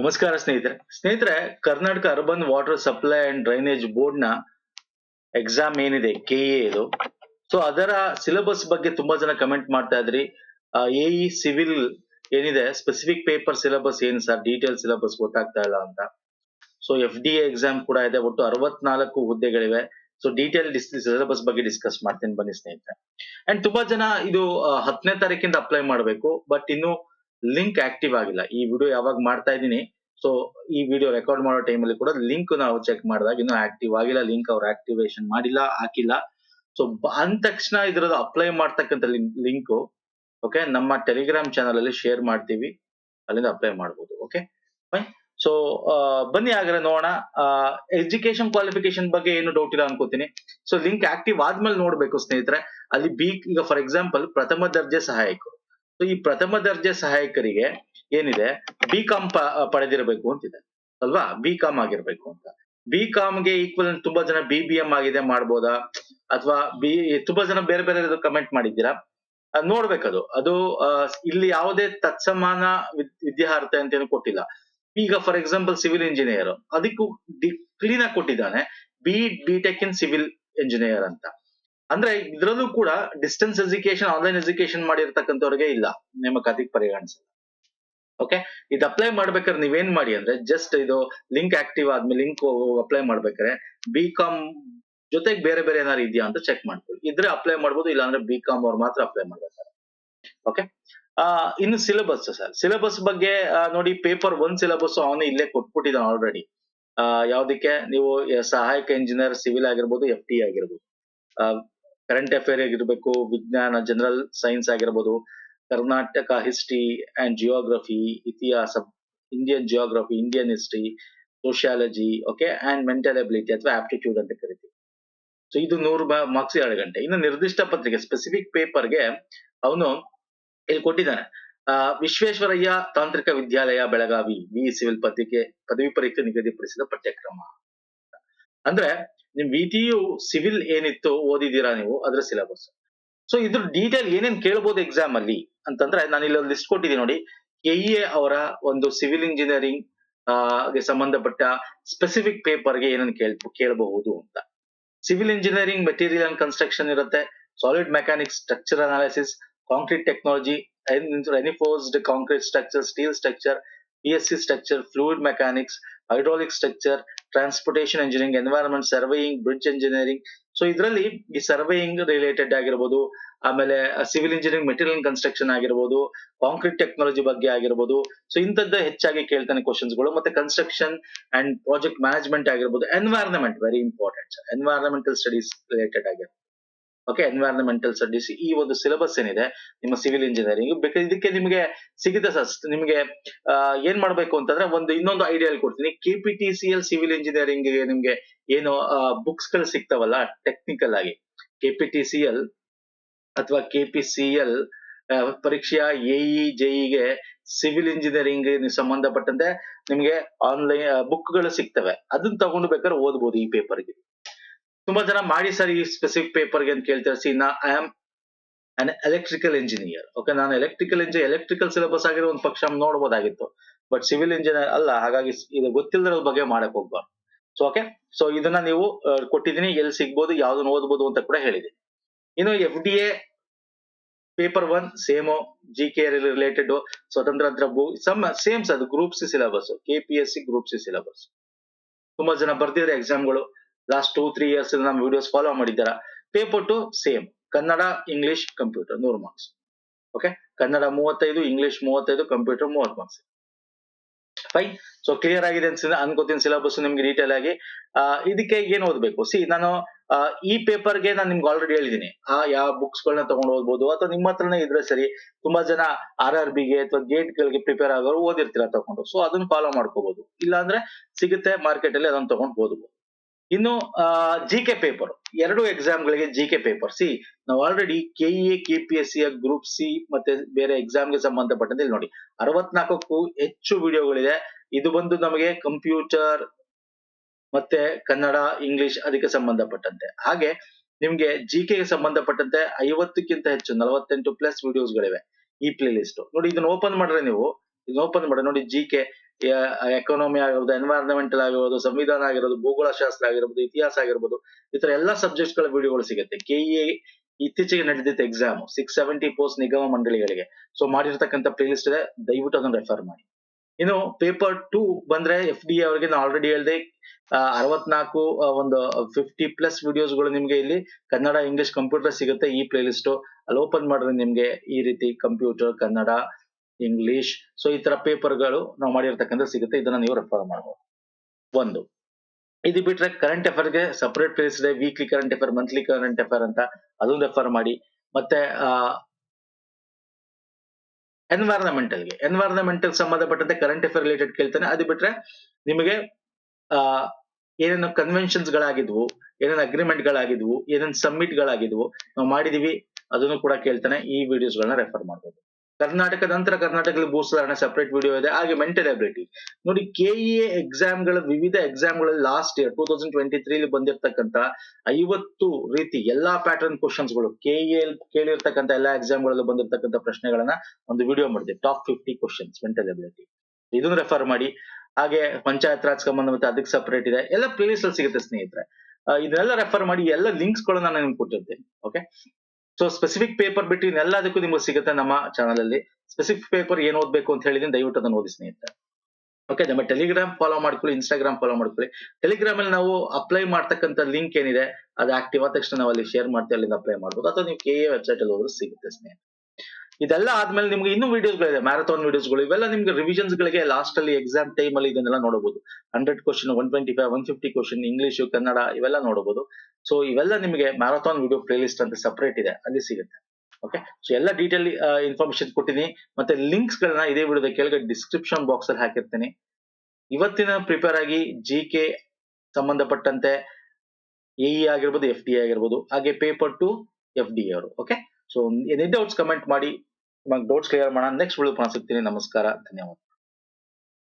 ನಮಸ್ಕಾರ ಸ್ನೇಹಿತರೆ. ಸ್ನೇಹಿತರೆ, Karnataka urban water supply and drainage ಬೋರ್ಡ್ನ ಎಕ್ಸಾಮ್ ಏನಿದೆ ಕೆ ಎ ಇದು. ಸೊ ಅದರ ಸಿಲೆಬಸ್ ಬಗ್ಗೆ ತುಂಬಾ ಜನ ಕಮೆಂಟ್ ಮಾಡ್ತಾ ಇದ್ರಿ. ಎ ಇ ಸಿವಿಲ್ ಏನಿದೆ ಸ್ಪೆಸಿಫಿಕ್ ಪೇಪರ್ ಸಿಲೆಬಸ್ ಏನ್ ಸರ್ ಡೀಟೇಲ್ ಸಿಲೆಬಸ್ ಗೊತ್ತಾಗ್ತಾ ಇಲ್ಲ ಅಂತ. So F D A exam ಕೂಡ ಇದೆ, ಒಟ್ಟು ಅರವತ್ನಾಲ್ಕು ಹುದ್ದೆಗಳಿವೆ. ಸೊ ಡೀಟೇಲ್ ಸಿಲೆಬಸ್ ಬಗ್ಗೆ ಡಿಸ್ಕಸ್ ಮಾಡ್ತೀನಿ ಬನ್ನಿ ಸ್ನೇಹಿತರೆ. ಅಂಡ್ ತುಂಬಾ ಜನ ಇದು ಹತ್ತನೇ ತಾರೀಕಿಂದ ಅಪ್ಲೈ ಮಾಡಬೇಕು ಬಟ್ ಇನ್ನು ಲಿಂಕ್ ಆಕ್ಟಿವ್ ಆಗಿಲ್ಲ. ಈ ವಿಡಿಯೋ ಯಾವಾಗ ಮಾಡ್ತಾ ಇದ್ದೀನಿ ಸೊ ಈ ವಿಡಿಯೋ ರೆಕಾರ್ಡ್ ಮಾಡೋ ಟೈಮಲ್ಲಿ ಕೂಡ ಲಿಂಕ್ ನಾವು ಚೆಕ್ ಮಾಡಿದಾಗ ಇನ್ನೂ ಆಕ್ಟಿವ್ ಆಗಿಲ್ಲ ಲಿಂಕ್ ಅವ್ರು ಆಕ್ಟಿವೇಶನ್ ಮಾಡಿಲ್ಲ, ಹಾಕಿಲ್ಲ. ಸೊ ಅಂದ ತಕ್ಷಣ ಇದ್ರದ್ದು ಅಪ್ಲೈ ಮಾಡ್ತಕ್ಕಂಥ ಲಿಂಕ್ ಓಕೆ ನಮ್ಮ ಟೆಲಿಗ್ರಾಮ್ ಚಾನಲ್ ಅಲ್ಲಿ ಶೇರ್ ಮಾಡ್ತೀವಿ. ಅಲ್ಲಿಂದ ಅಪ್ಲೈ ಮಾಡ್ಬೋದು ಓಕೆ ಫೈನ್ ಸೊ ಬನ್ನಿ ಹಾಗಾದ್ರೆ ನೋಡೋಣ. ಎಜುಕೇಶನ್ ಕ್ವಾಲಿಫಿಕೇಶನ್ ಬಗ್ಗೆ ಏನು ಡೌಟ್ ಇಲ್ಲ ಅನ್ಕೋತೀನಿ. ಸೊ ಲಿಂಕ್ ಆಕ್ಟಿವ್ ಆದ್ಮೇಲೆ ನೋಡ್ಬೇಕು ಸ್ನೇಹಿತರೆ. ಅಲ್ಲಿ ಬಿ ಈಗ ಫಾರ್ ಎಕ್ಸಾಂಪಲ್ ಪ್ರಥಮ ದರ್ಜೆ ಸಹಾಯಕರು. ಈ ಪ್ರಥಮ ದರ್ಜೆ ಸಹಾಯಕರಿಗೆ ಏನಿದೆ? ಬಿ ಕಾಮ್ ಪಡೆದಿರಬೇಕು ಅಂತಿದೆ. ಅಲ್ವಾ? ಬಿ ಕಾಮ್ ಆಗಿರ್ಬೇಕು ಅಂತ. ಬಿ ಗೆ ಈಕ್ವಲ್ ತುಂಬಾ ಜನ ಬಿ ಬಿ ಎಂ ಆಗಿದೆ ಮಾಡ್ಬೋದಾ? ಅಥವಾ ಬಿ, ತುಂಬಾ ಜನ ಬೇರೆ ಬೇರೆ ಕಮೆಂಟ್ ಮಾಡಿದ್ದೀರಾ? ನೋಡ್ಬೇಕದು. ಅದು ಇಲ್ಲಿ ಯಾವುದೇ ತತ್ಸಮಾನ ವಿದ್- ವಿದ್ಯಾರ್ಹತೆ ಅಂತ ಏನು ಕೊಟ್ಟಿಲ್ಲ. ಈಗ ಫಾರ್ ಎಕ್ಸಾಂಪಲ್ ಸಿವಿಲ್ ಇಂಜಿನಿಯರ್ ಅದಕ್ಕೂ ಕ್ಲೀನ್ ಆಗಿ ಕೊಟ್ಟಿದ್ದಾನೆ. B B tech in civil engineer ಅಂತ. ಅಂದ್ರೆ ಇದ್ರಲ್ಲೂ ಕೂಡ ಡಿಸ್ಟೆನ್ಸ್ ಎಜುಕೇಶನ್ ಆನ್ಲೈನ್ ಎಜುಕೇಶನ್ ಮಾಡಿರ್ತಕ್ಕಂಥವ್ರಿಗೆ ಇಲ್ಲ. ನೇಮಕಾತಿಗೆ ಪರಿಗಣಿಸಲ್ಲ ಓಕೆ ಇದು ಅಪ್ಲೈ ಮಾಡ್ಬೇಕಾದ್ರೆ ನೀವೇನ್ ಮಾಡಿ ಅಂದ್ರೆ ಜಸ್ಟ್ ಇದು ಲಿಂಕ್ ಆಕ್ಟಿವ್ ಆದ್ಮೇಲೆ ಲಿಂಕ್ ಅಪ್ಲೈ ಮಾಡ್ಬೇಕಾದ್ರೆ ಬಿ ಕಾಮ್ ಜೊತೆಗೆ ಬೇರೆ ಬೇರೆ ಏನಾದ್ರು ಇದೆಯಾ ಅಂತ ಚೆಕ್ ಮಾಡ್ಕೊಳ್ಳಿ. ಇದ್ರೆ ಅಪ್ಲೈ ಮಾಡ್ಬೋದು, ಇಲ್ಲಾಂದ್ರೆ ಬಿ ಕಾಮ್ ಅವ್ರು ಮಾತ್ರ ಅಪ್ಲೈ ಮಾಡ್ಬೇಕಾದ್ರೆ. ಓಕೆ ಇನ್ನು ಸಿಲೆಬಸ್ ಸರ್ ಸಿಲೆಬಸ್ ಬಗ್ಗೆ ನೋಡಿ ಪೇಪರ್ ಒನ್ ಸಿಲೆಬಸ್ ಅವನು ಇಲ್ಲೇ ಕೊಟ್ಬಿಟ್ಟಿದ್ದಾನೆ ಆಲ್ರೆಡಿ ಯಾವ್ದಕ್ಕೆ? ನೀವು ಸಹಾಯಕ ಇಂಜಿನಿಯರ್ ಸಿವಿಲ್ ಆಗಿರ್ಬೋದು ಎಫ್ ಟಿ ಆಗಿರ್ಬೋದು. ಕರೆಂಟ್ ಅಫೇರ್ ಆಗಿರ್ಬೇಕು ವಿಜ್ಞಾನ ಜನರಲ್ ಸೈನ್ಸ್ ಆಗಿರ್ಬೋದು, ಕರ್ನಾಟಕ ಹಿಸ್ಟ್ರಿ ಅಂಡ್ ಜಿಯೋಗ್ರಫಿ ಇತಿಹಾಸ Indian geography Indian history sociology okay and mental ability ಅಥವಾ ಆಪ್ಟಿಟ್ಯೂಡ್ ಅಂತ ಕರಿತೀವಿ. ಸೊ ಇದು ನೂರು ಮಾರ್ಕ್ಸ್ ಎರಡು ಗಂಟೆ. ಇನ್ನು ನಿರ್ದಿಷ್ಟ ಪತ್ರಿಕೆ ಸ್ಪೆಸಿಫಿಕ್ ಪೇಪರ್ಗೆ ಅವನು ಇಲ್ಲಿ ಕೊಟ್ಟಿದ್ದಾನೆ. ವಿಶ್ವೇಶ್ವರಯ್ಯ ತಾಂತ್ರಿಕ ವಿದ್ಯಾಲಯ, ಬೆಳಗಾವಿ, ವಿ, ಸಿವಿಲ್ ಪತ್ರಿಕೆ, ಪದವಿ ಪರೀಕ್ಷೆ ನಿಗದಿಪಡಿಸಿದ ಪಠ್ಯಕ್ರಮ. ಅಂದ್ರೆ ನಿಮ್ ವಿ ಟಿ ಯು ಸಿವಿಲ್ ಏನಿತ್ತು ಓದಿದೀರಾ ನೀವು ಅದ್ರ ಸಿಲೆಬಸ್ ಸೊ ಇದ್ರ ಡೀಟೇಲ್ ಏನೇನ್ ಕೇಳ್ಬೋದು ಎಕ್ಸಾಮ್ ಅಲ್ಲಿ ಅಂತಂದ್ರೆ ನಾನು ಇಲ್ಲಿ ಒಂದು ಲಿಸ್ಟ್ ಕೊಟ್ಟಿದ್ದೀನಿ ನೋಡಿ. ಎ ಅವರ ಒಂದು ಸಿವಿಲ್ ಇಂಜಿನಿಯರಿಂಗ್ಗೆ ಸಂಬಂಧಪಟ್ಟ ಸ್ಪೆಸಿಫಿಕ್ ಪೇಪರ್ಗೆ ಏನೇನು ಕೇಳ್, ಕೇಳಬಹುದು ಅಂತ. Civil engineering material and construction ಇರುತ್ತೆ. Solid mechanics structure analysis concrete technology reinforced concrete structure steel structure P S C structure fluid mechanics hydraulic structure transportation engineering environment surveying bridge engineering so ಇದರಲ್ಲಿ ಈ surveying related ಆಗಿರ್ಬೋದು, ಆಮೇಲೆ civil engineering material construction ಆಗಿರ್ಬೋದು concrete technology ಬಗ್ಗೆ ಆಗಿರ್ಬೋದು. So ಇಂಥದ್ದೇ ಹೆಚ್ಚಾಗಿ ಕೇಳ್ತಾನೆ ಕ್ವಶನ್ಸ್ಗಳು. ಮತ್ತೆ ಕನ್ಸ್ಟ್ರಕ್ಷನ್ ಅಂಡ್ ಪ್ರಾಜೆಕ್ಟ್ ಮ್ಯಾನೇಜ್ಮೆಂಟ್ ಆಗಿರ್ಬೋದು. Environment very important environmental studies related ಆಗಿರ್ಬೋದು. ಓಕೆ ಎನ್ವೈರನ್ಮೆಂಟಲ್ ಸ್ಟಡೀಸ್ ಈ ಒಂದು ಸಿಲೆಬಸ್ ಏನಿದೆ, ನಿಮ್ಮ ಸಿವಿಲ್ ಇಂಜಿನಿಯರಿಂಗ್ ಬೇಕಾದ್ರೆ ಇದಕ್ಕೆ ನಿಮಗೆ ಸಿಗುತ್ತೆ ಸರ್ ನಿಮಗೆ ಏನ್ ಮಾಡ್ಬೇಕು ಅಂತಂದ್ರೆ ಒಂದು ಇನ್ನೊಂದು ಐಡಿಯಾ ಕೊಡ್ತೀನಿ. K P T C L civil engineering ನಿಮ್ಗೆ ಏನು ಬುಕ್ಸ್ಗಳು ಸಿಗ್ತಾವಲ್ಲ ಟೆಕ್ನಿಕಲ್ ಆಗಿ. K P T C L ಅಥವಾ ಕೆ ಪಿ ಸಿ ಎಲ್ ಪರೀಕ್ಷೆಯ ಎಇ ಜೆಇಗೆ ಸಿವಿಲ್ ಇಂಜಿನಿಯರಿಂಗ್ ಸಂಬಂಧಪಟ್ಟಂತೆ ನಿಮಗೆ ಆನ್ಲೈನ್ ಬುಕ್ಗಳು ಸಿಗ್ತವೆ. ಅದನ್ನ ತಗೊಂಡು ಬೇಕಾದ್ರೆ ಓದ್ಬೋದು ಈ ಪೇಪರ್ಗೆ ತುಂಬಾ ಜನ ಮಾಡಿ ಸರ್ ಈ ಸ್ಪೆಸಿಫಿಕ್ ಪೇಪರ್ಗೆ ಅಂತ ಕೇಳ್ತಾರೆ ಸಿ ನಾ I am an electrical engineer okay ನಾನು ಎಲೆಕ್ಟ್ರಿಕಲ್ ಇಂಜಿನಿಯರ್ ಎಲೆಕ್ಟ್ರಿಕಲ್ ಸಿಲೆಬಸ್ ಆಗಿರೋ ಒಂದು ಪಕ್ಷ ನೋಡಬಹುದಾಗಿತ್ತು ಬಟ್ ಸಿವಿಲ್ ಇಂಜಿನಿಯರ್ ಅಲ್ಲ, ಹಾಗಾಗಿ ಇದು ಗೊತ್ತಿಲ್ಲದ್ರ ಬಗ್ಗೆ ಮಾಡಕ್ ಹೋಗ್ಬಾರ್ದು. ಸೊ ಓಕೆ ಸೊ ಇದನ್ನ ನೀವು ಕೊಟ್ಟಿದ್ದೀನಿ, ಎಲ್ಲಿ ಸಿಗ್ಬೋದು ಯಾವ್ದನ್ನ ಓದ್ಬೋದು ಅಂತ ಕೂಡ ಹೇಳಿದೆ. ಇನ್ನು F D A paper one same G K related ಸ್ವತಂತ್ರ ಸಮ್ ಸೇಮ್ಸ್ ಅದು group C syllabus K P S C group C syllabus ತುಂಬಾ ಜನ ಬರ್ತಿದ್ರೆ ಎಕ್ಸಾಮ್ಗಳು ಲಾಸ್ಟ್ ಟೂ ತ್ರೀ ಇಯರ್ಸ್ ನಮ್ಮ ವಿಡಿಯೋಸ್ ಫಾಲೋ ಮಾಡಿದ್ದಾರ? Paper two same Kannada English computer ನೂರು ಮಾರ್ಕ್ಸ್ ಓಕೆ ಕನ್ನಡ ಮೂವತ್ತೈದು ಇಂಗ್ಲಿಷ್ ಮೂವತ್ತೈದು ಕಂಪ್ಯೂಟರ್ ಮೂವತ್ತು ಮಾರ್ಕ್ಸ್ ಫೈನ್ ಸೊ ಕ್ಲಿಯರ್ ಆಗಿದೆ ಅನ್ಸಿದ್ರೆ ಅನ್ಕೋತೀನಿ ಸಿಲೆಬಸ್ ನಿಮ್ಗೆ ಡೀಟೇಲ್ ಆಗಿ. ಇದಕ್ಕೆ ಏನ್ ಓದ್ಬೇಕು? ಸಿ ನಾನು ಈ ಪೇಪರ್ಗೆ ನಾನು ನಿಮ್ಗೆ ಆಲ್ರೆಡಿ ಹೇಳಿದೀನಿ. ಆ ಯಾವ ಬುಕ್ಸ್ ಗಳನ್ನ ತಗೊಂಡು ಓದ್ಬೋದು ಅಥವಾ ನಿಮ್ಮ ಹತ್ರನೇ ಇದ್ರೆ ಸರಿ, ತುಂಬಾ ಜನ ಆರ್ ಆರ್ ಬಿಗೆ ಅಥವಾ ಗೇಟ್ ಗಳಿಗೆ ಪ್ರಿಪೇರ್ ಆಗೋರು ಓದಿರ್ತೀರ ತಗೊಂಡು. ಸೊ ಅದನ್ನ ಫಾಲೋ ಮಾಡ್ಕೋಬಹುದು ಇಲ್ಲಾಂದ್ರೆ ಸಿಗುತ್ತೆ ಮಾರ್ಕೆಟ್ ಅಲ್ಲಿ ಅದನ್ನ ತಗೊಂಡು ಓದಬಹುದು ಇನ್ನು ಜಿ ಕೆ ಪೇಪರ್ ಎರಡು ಎಕ್ಸಾಮ್ ಗಳಿಗೆ ಜಿ ಕೆ ಪೇಪರ್ ಸಿ ನಾವು already KA K P S C group C ಮತ್ತೆ ಬೇರೆ ಎಕ್ಸಾಮ್ಗೆ ಸಂಬಂಧಪಟ್ಟಂತೆ ಇಲ್ಲಿ ನೋಡಿ. ಅರವತ್ನಾಲ್ಕಕ್ಕೂ ಹೆಚ್ಚು ವಿಡಿಯೋಗಳಿದೆ ಇದು ಬಂದು ನಮಗೆ ಕಂಪ್ಯೂಟರ್ ಮತ್ತೆ ಕನ್ನಡ ಇಂಗ್ಲಿಷ್ ಅದಕ್ಕೆ ಸಂಬಂಧಪಟ್ಟಂತೆ. ಹಾಗೆ ನಿಮ್ಗೆ ಜಿ ಗೆ ಸಂಬಂಧಪಟ್ಟಂತೆ ಐವತ್ತಕ್ಕಿಂತ ಹೆಚ್ಚು, ನಲವತ್ತೆಂಟು ಪ್ಲಸ್ ವಿಡಿಯೋಸ್ಗಳಿವೆ ಈ ಪ್ಲೇ ಲಿಸ್ಟ್ ನೋಡಿ, ಇದನ್ನ ಓಪನ್ ಮಾಡ್ರೆ ನೀವು, ಇದನ್ನ ಓಪನ್ ಮಾಡಿ ನೋಡಿ ಜಿ ಕೆ ಎಕಾನಮಿ ಆಗಿರ್ಬೋದು ಎನ್ವೈರನ್ಮೆಂಟಲ್ ಆಗಿರ್ಬೋದು, ಸಂವಿಧಾನ ಆಗಿರ್ಬೋದು, ಭೂಗೋಳಶಾಸ್ತ್ರ ಆಗಿರ್ಬೋದು, ಇತಿಹಾಸ ಆಗಿರ್ಬೋದು, ಈ ತರ ಎಲ್ಲಾ ಸಬ್ಜೆಕ್ಟ್ಗಳ ವಿಡಿಯೋಗಳು ಸಿಗುತ್ತೆ. ಕೆಇಎ ಇತ್ತೀಚೆಗೆ ನಡೆದಿದ್ದ ಎಕ್ಸಾಮ್ ಸಿಕ್ಸ್ ಸೆವೆಂಟಿ ಪೋಸ್ಟ್ ನಿಗಮ ಮಂಡಳಿಗಳಿಗೆ. ಸೊ ಮಾಡಿರ್ತಕ್ಕಂಥ ಪ್ಲೇ ಲಿಸ್ಟ್ ಇದೆ. ದಯವಿಟ್ಟು ಅದನ್ನು ರೆಫರ್ ಮಾಡಿ. ಇನ್ನು ಪೇಪರ್ ಟೂ ಬಂದ್ರೆ ಎಫ್ ಡಿ ಅವರಿಗೆ ನಾನು ಆಲ್ರೆಡಿ ಹೇಳಿದೆ ಅರವತ್ನಾಲ್ಕು ಒಂದು ಫಿಫ್ಟಿ ಪ್ಲಸ್ ವಿಡಿಯೋಸ್ಗಳು ನಿಮ್ಗೆ ಇಲ್ಲಿ ಕನ್ನಡ ಇಂಗ್ಲಿಷ್ ಕಂಪ್ಯೂಟರ್ ಸಿಗುತ್ತೆ ಈ ಪ್ಲೇ ಲಿಸ್ಟ್ ಅಲ್ಲಿ ಓಪನ್ ಮಾಡಿದ್ರೆ ನಿಮ್ಗೆ ಈ ರೀತಿ ಕಂಪ್ಯೂಟರ್ ಕನ್ನಡ ಇಂಗ್ಲಿಷ್ ಸೊ ಈ ತರ ಪೇಪರ್ಗಳು ನಾವು ಮಾಡಿರ್ತಕ್ಕಂಥ ಸಿಗುತ್ತೆ. ಇದನ್ನ ನೀವು ರೆಫರ್ ಮಾಡಬಹುದು ಒಂದು. ಇದು ಬಿಟ್ರೆ ಕರೆಂಟ್ ಅಫೇರ್ಗೆ ಸಪರೇಟ್ ಪ್ಲೇಸ್ ಇದೆ. Weekly current affair monthly current affair ಅಂತ ಅದನ್ನ ರೆಫರ್ ಮಾಡಿ. ಮತ್ತೆ ಎನ್ವೈರನ್ಮೆಂಟಲ್ಗೆ. ಎನ್ವೈರನ್ಮೆಂಟಲ್ ಸಂಬಂಧಪಟ್ಟಂತೆ ಕರೆಂಟ್ ಅಫೇರ್ ರಿಲೇಟೆಡ್ ಕೇಳ್ತಾನೆ. ಅದು ಬಿಟ್ರೆ ನಿಮಗೆ ಏನೇನು ಕನ್ವೆನ್ಷನ್ಸ್ ಗಳಾಗಿದ್ವು, ಏನೇನು ಅಗ್ರಿಮೆಂಟ್ ಗಳಾಗಿದ್ವು, ಏನೇನು ಸಬ್ಮಿಟ್ ಗಳಾಗಿದ್ವು, ನಾವು ಮಾಡಿದೀವಿ, ಅದನ್ನು ಕೂಡ ಕೇಳ್ತಾನೆ. ಈ ವಿಡಿಯೋಸ್ ಗಳನ್ನ ರೆಫರ್ ಮಾಡಬಹುದು ಕರ್ನಾಟಕ ನಂತರ ಕರ್ನಾಟಕದಲ್ಲಿ ಭೂಸುಧಾರಣೆ ಸೆಪರೇಟ್ ವಿಡಿಯೋ ಇದೆ. ಹಾಗೆ ಮೆಂಟಲ್ ಅಬಿಲಿಟಿ ನೋಡಿ ಕೆಇಎ ಎಕ್ಸಾಮ್ಗಳ, ವಿವಿಧ ಎಕ್ಸಾಮ್ಗಳಲ್ಲಿ last year two thousand twenty three ಬಂದಿರತಕ್ಕಂತ ಐವತ್ತು ರೀತಿ ಎಲ್ಲಾ ಪ್ಯಾಟರ್ನ್ ಕ್ವಶನ್ಸ್ಗಳು ಕೆಇಎ ಕೇಳಿರ್ತಕ್ಕಂಥ ಎಲ್ಲಾ ಎಕ್ಸಾಮ್ ಗಳಲ್ಲೂ ಬಂದಿರತಕ್ಕಂಥ ಪ್ರಶ್ನೆಗಳನ್ನ ಒಂದು ವಿಡಿಯೋ ಮಾಡಿದೆ. Top fifty questions mental ability ಇದನ್ನು ರೆಫರ್ ಮಾಡಿ. ಹಾಗೆ ಪಂಚಾಯತ್ ರಾಜ್ ಸಂಬಂಧ ಮತ್ತೆ ಅದಕ್ಕೆ ಸಪರೇಟ್ ಇದೆ. ಎಲ್ಲ ಪ್ಲೇಲಿಸ್ಟ್ ಅಲ್ಲಿ ಸಿಗುತ್ತೆ ಸ್ನೇಹಿತರೆ. ಇದನ್ನೆಲ್ಲ ರೆಫರ್ ಮಾಡಿ ಎಲ್ಲ ಲಿಂಕ್ಸ್ ಗಳನ್ನ ನಾನು ನಿಮ್ಗೆ ಕೊಟ್ಟಿರ್ತೇನೆ. ಓಕೆ ಸೊ ಸ್ಪೆಸಿಫಿಕ್ ಪೇಪರ್ ಬಿಟ್ಟು ಇನ್ನೆಲ್ಲದಕ್ಕೂ ನಿಮಗೆ ಸಿಗುತ್ತೆ ನಮ್ಮ ಚಾನಲ್ ಅಲ್ಲಿ. ಸ್ಪೆಸಿಫಿಕ್ ಪೇಪರ್ ಏನ್ ಓದ್ಬೇಕು ಅಂತ ಹೇಳಿದ್ರೆ ದಯವಿಟ್ಟು ಅದನ್ನ ಓದಿ ಸ್ನೇಹಿತರೆ. ಓಕೆ ನಮ್ಮ ಟೆಲಿಗ್ರಾಮ್ ಫಾಲೋ ಮಾಡ್ಕೊಳ್ಳಿ ಇನ್ಸ್ಟಾಗ್ರಾಮ್ ಫಾಲೋ ಮಾಡ್ಕೊಳ್ಳಿ. ಟೆಲಿಗ್ರಾಮ್ ಅಲ್ಲಿ ನಾವು ಅಪ್ಲೈ ಮಾಡ್ತಕ್ಕಂಥ ಲಿಂಕ್ ಏನಿದೆ, ಅದು ಆಕ್ಟಿವ್ ಆದ ತಕ್ಷಣ ನಾವು ಅಲ್ಲಿ ಶೇರ್ ಮಾಡ್ತೀವಿ, ಅಲ್ಲಿಂದ ಅಪ್ಲೈ ಮಾಡ್ಬೋದು. ಅಥವಾ ನೀವು ಕೆ ಎ ವೆಬ್ಸೈಟ್ ಅಲ್ಲಿ ಹೋದ್ರೆ ಸಿಗುತ್ತೆ ಸ್ನೇಹಿತರೆ. ಇದೆಲ್ಲ ಆದ್ಮೇಲೆ ನಿಮ್ಗೆ ಇನ್ನೂ ವಿಡಿಯೋಸ್ಗಳಿದೆ ಮ್ಯಾರಥಾನ್ ವಿಡಿಯೋಸ್ಗಳು ಇವೆಲ್ಲ ನಿಮ್ಗೆ ರಿವಿಷನ್ಸ್ ಗಳಿಗೆ ಲಾಸ್ಟ್ ಅಲ್ಲಿ ಎಕ್ಸಾಮ್ ಟೈಮ್ ಅಲ್ಲಿ ಇದನ್ನೆಲ್ಲ ನೋಡಬಹುದು. Hundred question one twenty five one fifty question English Kannada ಇವೆಲ್ಲ ನೋಡಬಹುದು. ಸೊ ಇವೆಲ್ಲ ನಿಮಗೆ ಮ್ಯಾರಥಾನ್ ವಿಡಿಯೋ ಪ್ಲೇ ಲಿಸ್ಟ್ ಅಂತ ಸಪರೇಟ್ ಇದೆ, ಅಲ್ಲಿ ಸಿಗುತ್ತೆ. ಓಕೆ ಸೊ ಎಲ್ಲ ಡೀಟೇಲ್ ಇನ್ಫಾರ್ಮೇಶನ್ ಕೊಟ್ಟಿನಿ ಮತ್ತೆ ಲಿಂಕ್ಸ್ ಗಳನ್ನ ಇದೇ ವಿಡಿಯೋದ ಕೆಳಗೆ ಡಿಸ್ಕ್ರಿಪ್ಷನ್ ಬಾಕ್ಸ್ ಅಲ್ಲಿ ಹಾಕಿರ್ತೀನಿ. ಇವತ್ತಿನ ಪ್ರಿಪೇರ್ ಆಗಿ ಜಿ ಕೆ ಸಂಬಂಧಪಟ್ಟಂತೆ ಎಇ ಆಗಿರ್ಬೋದು ಎಫ್ ಡಿ ಆಗಿರ್ಬೋದು, ಹಾಗೆ ಪೇಪರ್ ಟು ಎಫ್ ಡಿ ಅವರು. Okay so any doubts comment ಮಾಡಿ. ಡೌಟ್ಸ್ ಕ್ಲಿಯರ್ ಮಾಡೋಣ. ನೆಕ್ಸ್ಟ್ ವಿಡಿಯೋ ಸಿಗ್ತೀನಿ. ನಮಸ್ಕಾರ. ಧನ್ಯವಾದ.